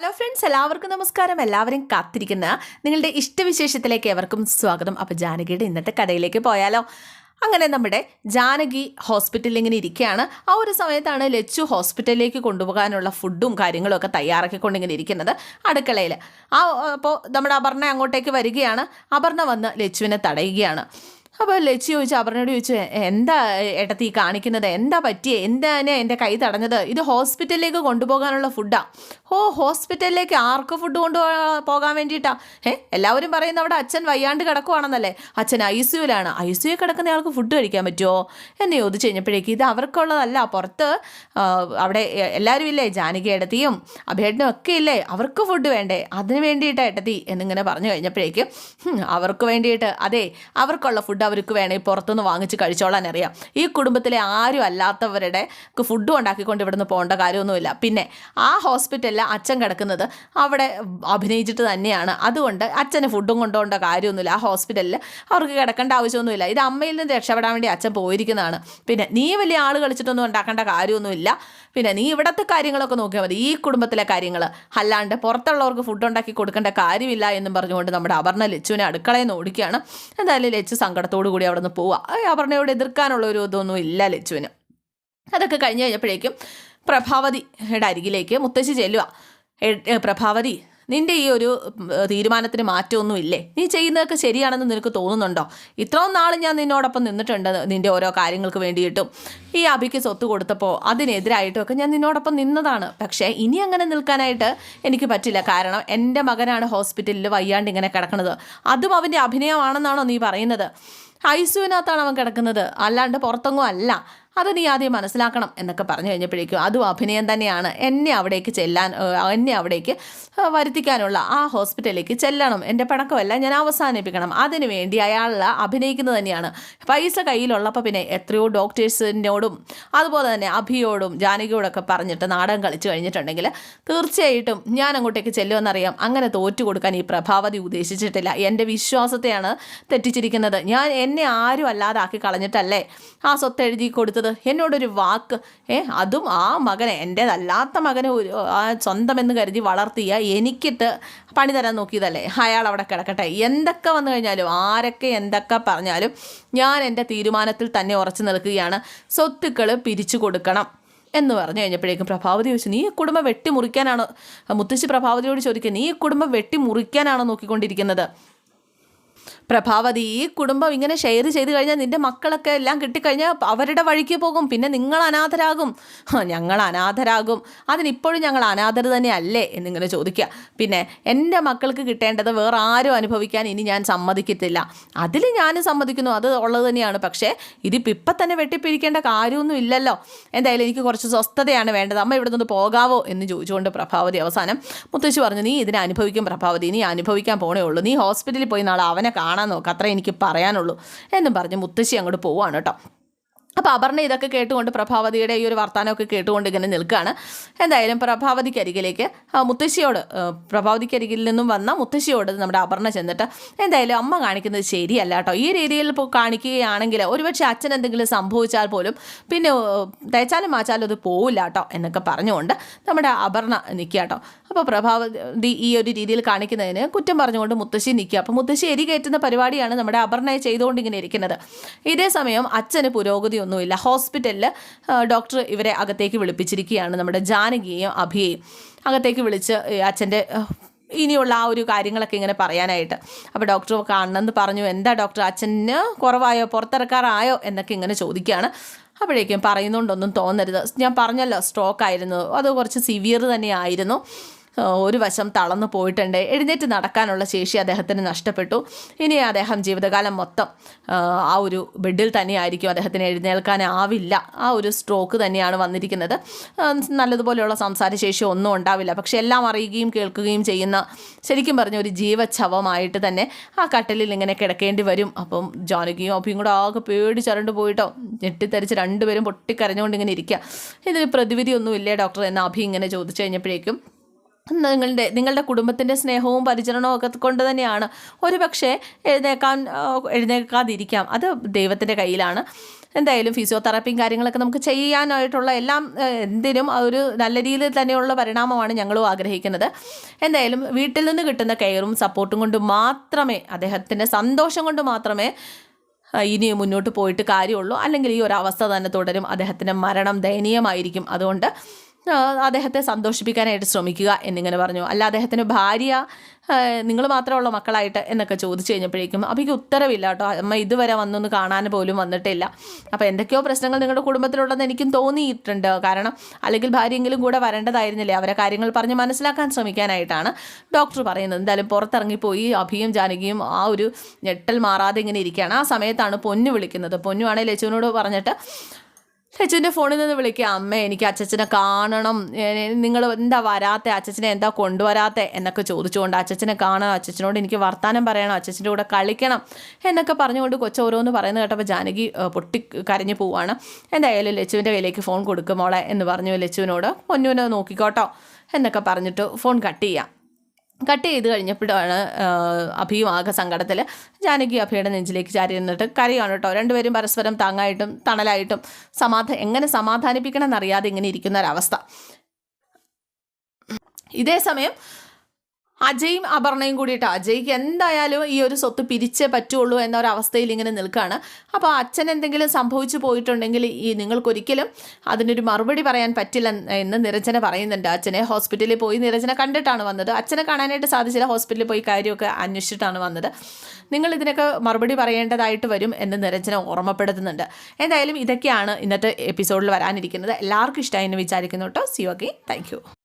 Hello friends എല്ലാവർക്കും നമസ്കാരം. എല്ലാവരും കാത്തിരിക്കുന്ന നിങ്ങളുടെ ഇഷ്ടവിശേഷത്തിലേക്ക് എവർക്കും സ്വാഗതം. അപ്പോൾ ജാനകിയുടെ ഇന്നത്തെ കടയിലേക്ക് പോയാലോ? അങ്ങനെ നമ്മുടെ ജാനകി ഹോസ്പിറ്റലിൽ ഇങ്ങനെ ഇരിക്കുകയാണ്. ആ ഒരു സമയത്താണ് ലച്ചു ഹോസ്പിറ്റലിലേക്ക് കൊണ്ടുപോകാനുള്ള ഫുഡും കാര്യങ്ങളും ഒക്കെ തയ്യാറാക്കിക്കൊണ്ട് ഇങ്ങനെ ഇരിക്കുന്നത് അടുക്കളയിൽ ആ അപ്പോൾ നമ്മുടെ അപർണ അങ്ങോട്ടേക്ക് വരികയാണ്. അപർണ വന്ന് ലച്ചുവിനെ തടയുകയാണ്. അപ്പോൾ ലച്ചി ചോദിച്ചു അപർണയോട് ചോദിച്ചു എന്താ ഏട്ടത്തി കാണിക്കുന്നത്? എന്താ പറ്റിയേ? എന്താണ് എന്റെ കൈ തടഞ്ഞത്? ഇത് ഹോസ്പിറ്റലിലേക്ക് കൊണ്ടുപോകാനുള്ള ഫുഡാ ഓ ഹോസ്പിറ്റലിലേക്ക് ആർക്ക് ഫുഡ് കൊണ്ടുപോകാൻ വേണ്ടിയിട്ടാ? ഏ എല്ലാവരും പറയുന്ന അവിടെ അച്ഛൻ വയ്യാണ്ട് കിടക്കുവാണെന്നല്ലേ? അച്ഛൻ ഐ സിയുലാണ് ഐ സിയു കിടക്കുന്ന ആൾക്ക് ഫുഡ് കഴിക്കാൻ പറ്റുമോ എന്ന് ചോദിച്ചു കഴിഞ്ഞപ്പോഴേക്ക് ഇത് അവർക്കുള്ളതല്ല. പുറത്ത് അവിടെ എല്ലാവരും ഇല്ലേ? ജാനകി ഏടത്തിയും അഭേട്ടനും ഒക്കെ ഇല്ലേ? അവർക്ക് ഫുഡ് വേണ്ടേ? അതിന് വേണ്ടിയിട്ടാണ് ഏട്ടത്തി എന്നിങ്ങനെ പറഞ്ഞു കഴിഞ്ഞപ്പോഴേക്കും അവർക്ക് വേണ്ടിയിട്ട് അതെ അവർക്കുള്ള ഫുഡ് അവർക്ക് വേണമെങ്കിൽ പുറത്തുനിന്ന് വാങ്ങിച്ച് കഴിച്ചോളാൻ അറിയാം. ഈ കുടുംബത്തിലെ ആരും അല്ലാത്തവരുടെ ഫുഡും ഉണ്ടാക്കിക്കൊണ്ട് ഇവിടുന്ന് പോകേണ്ട കാര്യമൊന്നുമില്ല. പിന്നെ ആ ഹോസ്പിറ്റലിൽ അച്ഛൻ കിടക്കുന്നത് അവിടെ അഭിനയിച്ചിട്ട് തന്നെയാണ്. അതുകൊണ്ട് അച്ഛന് ഫുഡും കൊണ്ടുപോകേണ്ട കാര്യമൊന്നുമില്ല. ആ ഹോസ്പിറ്റലിൽ അവർക്ക് കിടക്കേണ്ട ആവശ്യമൊന്നുമില്ല. ഇത് അമ്മയിൽ നിന്ന് രക്ഷപ്പെടാൻ വേണ്ടി അച്ഛൻ പോയിരിക്കുന്നതാണ്. പിന്നെ നീ വലിയ ആൾ കളിച്ചിട്ടൊന്നും ഉണ്ടാക്കേണ്ട കാര്യമൊന്നുമില്ല. പിന്നെ നീ ഇവിടുത്തെ കാര്യങ്ങളൊക്കെ നോക്കിയാൽ മതി. ഈ കുടുംബത്തിലെ കാര്യങ്ങൾ അല്ലാണ്ട് പുറത്തുള്ളവർക്ക് ഫുഡ് ഉണ്ടാക്കി കൊടുക്കേണ്ട കാര്യമില്ല എന്നും പറഞ്ഞുകൊണ്ട് നമ്മുടെ അപർണ ലച്ചുവിനെ അടുക്കളയിൽ നിന്ന് ഓടിക്കുകയാണ്. എന്തായാലും ലച്ചു സങ്കടത്തോടു കൂടി അവിടെ നിന്ന് പോവുക അപർണയോട് എതിർക്കാനുള്ള ഒരു ഇതൊന്നും ഇല്ല ലച്ചുവിന്. അതൊക്കെ കഴിഞ്ഞ് കഴിഞ്ഞപ്പോഴേക്കും പ്രഭാവതിയുടെ അരികിലേക്ക് മുത്തശ്ശി ചെല്ലുക. "എ- എ, പ്രഭാവതി നിന്റെ ഈ ഒരു തീരുമാനത്തിന് മാറ്റമൊന്നും ഇല്ലേ? നീ ചെയ്യുന്നതൊക്കെ ശരിയാണെന്ന് നിനക്ക് തോന്നുന്നുണ്ടോ? ഇത്രയും നാൾ ഞാൻ നിന്നോടൊപ്പം നിന്നിട്ടുണ്ട് നിന്റെ ഓരോ കാര്യങ്ങൾക്ക് വേണ്ടിയിട്ടും. ഈ അഭിക്ക് സ്വത്ത് കൊടുത്തപ്പോൾ അതിനെതിരായിട്ടും ഒക്കെ ഞാൻ നിന്നോടൊപ്പം നിന്നതാണ്. പക്ഷേ ഇനി അങ്ങനെ നിൽക്കാനായിട്ട് എനിക്ക് പറ്റില്ല. കാരണം എന്റെ മകനാണ് ഹോസ്പിറ്റലിൽ വയ്യാണ്ട് ഇങ്ങനെ കിടക്കുന്നത്. അതും അവന്റെ അഭിനയമാണെന്നാണോ നീ പറയുന്നത്? ഐസുവിനകത്താണ് അവൻ കിടക്കുന്നത്. അല്ലാണ്ട് പുറത്തെങ്ങും അല്ല. അത് നീ ആദ്യം മനസ്സിലാക്കണം എന്നൊക്കെ പറഞ്ഞു കഴിഞ്ഞപ്പോഴേക്കും അതും അഭിനയം തന്നെയാണ് എന്നെ അവിടേക്ക് ചെല്ലാൻ എന്നെ അവിടേക്ക് വരുത്തിക്കാനുള്ള ആ ഹോസ്പിറ്റലിലേക്ക് ചെല്ലണം. എന്റെ പണക്കമല്ല ഞാൻ അവസാനിപ്പിക്കണം. അതിനു വേണ്ടി അയാൾ അഭിനയിക്കുന്നത് തന്നെയാണ്. പൈസ കയ്യിലുള്ളപ്പോൾ പിന്നെ എത്രയോ ഡോക്ടേഴ്സിനോടും അതുപോലെ തന്നെ അഭിയോടും ജാനകിയോടൊക്കെ പറഞ്ഞിട്ട് നാടകം കളിച്ചു കഴിഞ്ഞിട്ടുണ്ടെങ്കിൽ തീർച്ചയായിട്ടും ഞാൻ അങ്ങോട്ടേക്ക് ചെല്ലുമെന്നറിയാം. അങ്ങനെ തോറ്റു കൊടുക്കാൻ ഈ പ്രഭാവതി ഉദ്ദേശിച്ചിട്ടില്ല. എന്റെ വിശ്വാസത്തെയാണ് തെറ്റിച്ചിരിക്കുന്നത്. ഞാൻ എന്നെ ആരും അല്ലാതാക്കി കളഞ്ഞിട്ടല്ലേ ആ സ്വത്ത് എഴുതി കൊടുത്തത്. എന്നോടൊരു വാക്ക്. ഏ അതും ആ മകനെ എന്റേതല്ലാത്ത മകനെ ഒരു സ്വന്തമെന്ന് കരുതി വളർത്തിയ എനിക്കിട്ട് പണി തരാൻ നോക്കിയതല്ലേ? അയാൾ അവിടെ കിടക്കട്ടെ. എന്തൊക്കെ വന്നു കഴിഞ്ഞാലും ആരൊക്കെ എന്തൊക്കെ പറഞ്ഞാലും ഞാൻ എന്റെ തീരുമാനത്തിൽ തന്നെ ഉറച്ചു നിൽക്കുകയാണ്. സ്വത്തുക്കൾ പിരിച്ചു കൊടുക്കണം എന്ന് പറഞ്ഞു കഴിഞ്ഞപ്പോഴേക്കും പ്രഭാവതി ചോദിച്ചു നീ കുടുംബം വെട്ടിമുറിക്കാനാണോ? മുത്തശ്ശി പ്രഭാവതിയോട് ചോദിക്കുക നീ കുടുംബം വെട്ടിമുറിക്കാനാണോ നോക്കിക്കൊണ്ടിരിക്കുന്നത്? പ്രഭാവതി ഈ കുടുംബം ഇങ്ങനെ ഷെയർ ചെയ്ത് കഴിഞ്ഞാൽ നിന്റെ മക്കളൊക്കെ എല്ലാം കിട്ടിക്കഴിഞ്ഞാൽ അവരുടെ വഴിക്ക് പോകും. പിന്നെ നിങ്ങൾ അനാഥരാകും. ഞങ്ങൾ അനാഥരാകും. അതിനിപ്പോഴും ഞങ്ങൾ അനാഥർ തന്നെ അല്ലേ എന്നിങ്ങനെ ചോദിക്കുക. പിന്നെ എന്റെ മക്കൾക്ക് കിട്ടേണ്ടത് വേറെ ആരും അനുഭവിക്കാൻ ഇനി ഞാൻ സമ്മതിക്കത്തില്ല. അതിൽ ഞാനും സമ്മതിക്കുന്നു. അത് ഉള്ളത് തന്നെയാണ്. പക്ഷേ ഇതിപ്പോൾ ഇപ്പം തന്നെ വെട്ടിപ്പിരിക്കേണ്ട കാര്യമൊന്നും ഇല്ലല്ലോ. എന്തായാലും എനിക്ക് കുറച്ച് സ്വസ്ഥതയാണ് വേണ്ടത്. അമ്മ ഇവിടെ നിന്ന് പോകാവോ എന്ന് ചോദിച്ചുകൊണ്ട് പ്രഭാവതി അവസാനം മുത്തശ്ശി പറഞ്ഞു നീ ഇതിനെ അനുഭവിക്കും പ്രഭാവതി. നീ അനുഭവിക്കാൻ പോണേ ഉള്ളൂ. നീ ഹോസ്പിറ്റലിൽ പോയി നാളെ അവനെ കാണാൻ നോക്കാം. അത്രേ എനിക്ക് പറയാനുള്ളൂ. എന്നും പറഞ്ഞ് മുത്തശ്ശി അങ്ങോട്ട് പോവാണ് കേട്ടോ. അപ്പോൾ അപർണ ഇതൊക്കെ കേട്ടുകൊണ്ട് പ്രഭാവതിയുടെ ഈ ഒരു വർത്തമാനമൊക്കെ കേട്ടുകൊണ്ട് ഇങ്ങനെ നിൽക്കുകയാണ്. എന്തായാലും പ്രഭാവതിക്ക് അരികിലേക്ക് മുത്തശ്ശിയോട് പ്രഭാവതിക്കരികിൽ നിന്നും വന്ന മുത്തശ്ശിയോട് നമ്മുടെ അപർണ ചെന്നിട്ട് എന്തായാലും അമ്മ കാണിക്കുന്നത് ശരിയല്ല കേട്ടോ. ഈ രീതിയിൽ കാണിക്കുകയാണെങ്കിൽ ഒരുപക്ഷെ അച്ഛൻ എന്തെങ്കിലും സംഭവിച്ചാൽ പോലും പിന്നെ തേച്ചാലും മാച്ചാലും അത് പോവില്ല കേട്ടോ എന്നൊക്കെ പറഞ്ഞുകൊണ്ട് നമ്മുടെ അപർണ നിൽക്കുക കേട്ടോ. അപ്പോൾ പ്രഭാവതി ഈ ഒരു രീതിയിൽ കാണിക്കുന്നതിന് കുറ്റം പറഞ്ഞുകൊണ്ട് മുത്തശ്ശി നിൽക്കുക. അപ്പോൾ മുത്തശ്ശി എരി കയറ്റുന്ന പരിപാടിയാണ് നമ്മുടെ അപർണയെ ചെയ്തുകൊണ്ട് ഇങ്ങനെ ഇരിക്കുന്നത്. ഇതേ സമയം അച്ഛന് പുരോഗതിയൊന്നുമില്ല ഹോസ്പിറ്റലിൽ ഡോക്ടർ ഇവരെ അകത്തേക്ക് വിളിപ്പിച്ചിരിക്കുകയാണ്. നമ്മുടെ ജാനകിയെയും അഭിയെയും അകത്തേക്ക് വിളിച്ച് അച്ഛന്റെ ഇനിയുള്ള ആ ഒരു കാര്യങ്ങളൊക്കെ ഇങ്ങനെ പറയാനായിട്ട്. അപ്പോൾ ഡോക്ടർ കാണണമെന്ന് പറഞ്ഞു എന്താ ഡോക്ടർ അച്ഛന് കുറവായോ പുറത്തിറക്കാറായോ? എന്നൊക്കെ ഇങ്ങനെ ചോദിക്കുകയാണ്. അപ്പോഴേക്കും പറയുന്നുണ്ടൊന്നും തോന്നരുത്. ഞാൻ പറഞ്ഞല്ലോ സ്ട്രോക്ക് ആയിരുന്നു അത് കുറച്ച് സിവിയർ തന്നെയായിരുന്നു. ഒരു വശം തളർന്നു പോയിട്ടുണ്ട്. എഴുന്നേറ്റ് നടക്കാനുള്ള ശേഷി അദ്ദേഹത്തിന് നഷ്ടപ്പെട്ടു. ഇനി അദ്ദേഹം ജീവിതകാലം മൊത്തം ആ, ഒരു ബെഡിൽ തന്നെയായിരിക്കും അദ്ദേഹത്തിന് എഴുന്നേൽക്കാനാവില്ല ആ ഒരു സ്ട്രോക്ക് തന്നെയാണ് വന്നിരിക്കുന്നത്. നല്ലതുപോലെയുള്ള സംസാരശേഷി ഒന്നും ഉണ്ടാവില്ല. പക്ഷെ എല്ലാം അറിയുകയും കേൾക്കുകയും ചെയ്യുന്ന ശരിക്കും പറഞ്ഞ ഒരു ജീവച്ഛവമായിട്ട് തന്നെ ആ കട്ടലിൽ ഇങ്ങനെ കിടക്കേണ്ടി വരും. അപ്പം ജാനകിയും അപ്പം കൂടെ ആകെ പേടി ചരണ്ട് പോയിട്ടോ. ഞെട്ടിത്തരിച്ച് രണ്ടുപേരും പൊട്ടിക്കരഞ്ഞുകൊണ്ട് ഇങ്ങനെ ഇരിക്കുക ഇതിന് പ്രതിവിധി ഒന്നും ഇല്ലേ ഡോക്ടർ? എന്ന് അഭി ഇങ്ങനെ ചോദിച്ചു കഴിഞ്ഞപ്പോഴേക്കും നിങ്ങളുടെ നിങ്ങളുടെ കുടുംബത്തിന്റെ സ്നേഹവും പരിചരണവും ഒക്കെ കൊണ്ട് തന്നെയാണ് ഒരു പക്ഷേ എഴുന്നേക്കാൻ എഴുന്നേക്കാതിരിക്കാം അത് ദൈവത്തിന്റെ കയ്യിലാണ്. എന്തായാലും ഫിസിയോതെറാപ്പിയും കാര്യങ്ങളൊക്കെ നമുക്ക് ചെയ്യാനായിട്ടുള്ള എല്ലാം എന്തിനും ഒരു നല്ല രീതിയിൽ തന്നെയുള്ള പരിണാമമാണ് ഞങ്ങളും ആഗ്രഹിക്കുന്നത്. എന്തായാലും വീട്ടിൽ നിന്ന് കിട്ടുന്ന കെയറും സപ്പോർട്ടും കൊണ്ട് മാത്രമേ അദ്ദേഹത്തിന്റെ സന്തോഷം കൊണ്ട് മാത്രമേ ഇനി മുന്നോട്ട് പോയിട്ട് കാര്യമുള്ളൂ. അല്ലെങ്കിൽ ഈ ഒരു അവസ്ഥ തന്നെ തുടരും. അദ്ദേഹത്തിന്റെ മരണം ദയനീയമായിരിക്കും. അതുകൊണ്ട് അദ്ദേഹത്തെ സന്തോഷിപ്പിക്കാനായിട്ട് ശ്രമിക്കുക എന്നിങ്ങനെ പറഞ്ഞു. അല്ല അദ്ദേഹത്തിന്റെ ഭാര്യ നിങ്ങൾ മാത്രമുള്ള മക്കളായിട്ട് എന്നൊക്കെ ചോദിച്ചു കഴിഞ്ഞപ്പോഴേക്കും അഭിക്ക് ഉത്തരവില്ല കേട്ടോ. അമ്മ ഇതുവരെ വന്നൊന്ന് കാണാൻ പോലും വന്നിട്ടില്ല. അപ്പോൾ എന്തൊക്കെയോ പ്രശ്നങ്ങൾ നിങ്ങളുടെ കുടുംബത്തിലുണ്ടെന്ന് എനിക്കും തോന്നിയിട്ടുണ്ട്. കാരണം അല്ലെങ്കിൽ ഭാര്യയെങ്കിലും കൂടെ വരേണ്ടതായിരുന്നില്ലേ? അവരെ കാര്യങ്ങൾ പറഞ്ഞ് മനസ്സിലാക്കാൻ ശ്രമിക്കാനായിട്ടാണ് ഡോക്ടർ പറയുന്നത്. എന്തായാലും പുറത്തിറങ്ങിപ്പോയി അഭിയും ജാനകിയും ആ ഒരു ഞെട്ടൽ മാറാതെ ഇങ്ങനെ ഇരിക്കുകയാണ്. ആ സമയത്താണ് പൊന്നു വിളിക്കുന്നത്. പൊന്നു ആണെങ്കിൽ ലച്ചുവിനോട് പറഞ്ഞിട്ട് ലച്ചുവിന്റെ ഫോണിൽ നിന്ന് വിളിക്കുക അമ്മ എനിക്ക് അച്ഛച്ചനെ കാണണം. നിങ്ങൾ എന്താ വരാത്തെ? അച്ഛച്ചനെ എന്താ കൊണ്ടുവരാത്തെ? എന്നൊക്കെ ചോദിച്ചുകൊണ്ട് അച്ഛച്ചനെ കാണണം. അച്ഛച്ചനോട് എനിക്ക് വർത്താനം പറയണം. അച്ഛച്ചന്റെ കൂടെ കളിക്കണം എന്നൊക്കെ പറഞ്ഞുകൊണ്ട് കൊച്ചോരോന്ന് പറയുന്നത് കേട്ടപ്പോൾ ജാനകി പൊട്ടി കരഞ്ഞു പോവാണ്. എന്തായാലും ലച്ചുവിന്റെ കയ്യിലേക്ക് ഫോൺ കൊടുക്കും മോളെ എന്ന് പറഞ്ഞു ലച്ചുവിനോട്. പൊന്നുവിനെ നോക്കിക്കോട്ടോ എന്നൊക്കെ പറഞ്ഞിട്ട് ഫോൺ കട്ട് ചെയ്യാം. കട്ട് ചെയ്ത് കഴിഞ്ഞപ്പോഴാണ് അഭിയും ആകെ സങ്കടത്തിൽ ജാനകി അഭിയുടെ നെഞ്ചിലേക്ക് ചാരി നിന്നിട്ട് കരയാണ് കേട്ടോ രണ്ടുപേരും പരസ്പരം താങ്ങായിട്ടും തണലായിട്ടും സമാധാന എങ്ങനെ സമാധാനിപ്പിക്കണം എന്നറിയാതെ ഇങ്ങനെ ഇരിക്കുന്ന ഒരവസ്ഥ. ഇതേ സമയം അജയും അപർണയും കൂടിയിട്ട് അജയ്ക്ക് എന്തായാലും ഈ ഒരു സ്വത്ത് പിരിച്ചേ പറ്റുള്ളൂ എന്നൊരവസ്ഥയിൽ ഇങ്ങനെ നിൽക്കുകയാണ് അപ്പോൾ അച്ഛൻ എന്തെങ്കിലും സംഭവിച്ചു പോയിട്ടുണ്ടെങ്കിൽ ഈ നിങ്ങൾക്കൊരിക്കലും അതിനൊരു മറുപടി പറയാൻ പറ്റില്ല എന്ന് നിരഞ്ജന പറയുന്നുണ്ട്. അച്ഛനെ ഹോസ്പിറ്റലിൽ പോയി നിരഞ്ജന കണ്ടിട്ടാണ് വന്നത്. അച്ഛനെ കാണാനായിട്ട് സാധിച്ചില്ല. ഹോസ്പിറ്റലിൽ പോയി കാര്യമൊക്കെ അന്വേഷിച്ചിട്ടാണ് വന്നത്. നിങ്ങൾ ഇതിനൊക്കെ മറുപടി പറയേണ്ടതായിട്ട് വരും എന്ന് നിരഞ്ജന ഓർമ്മപ്പെടുത്തുന്നുണ്ട്. എന്തായാലും ഇതൊക്കെയാണ് ഇന്നത്തെ എപ്പിസോഡിൽ വരാനിരിക്കുന്നത്. എല്ലാവർക്കും ഇഷ്ടമായി എന്ന് വിചാരിക്കുന്നു കേട്ടോ. C okay thank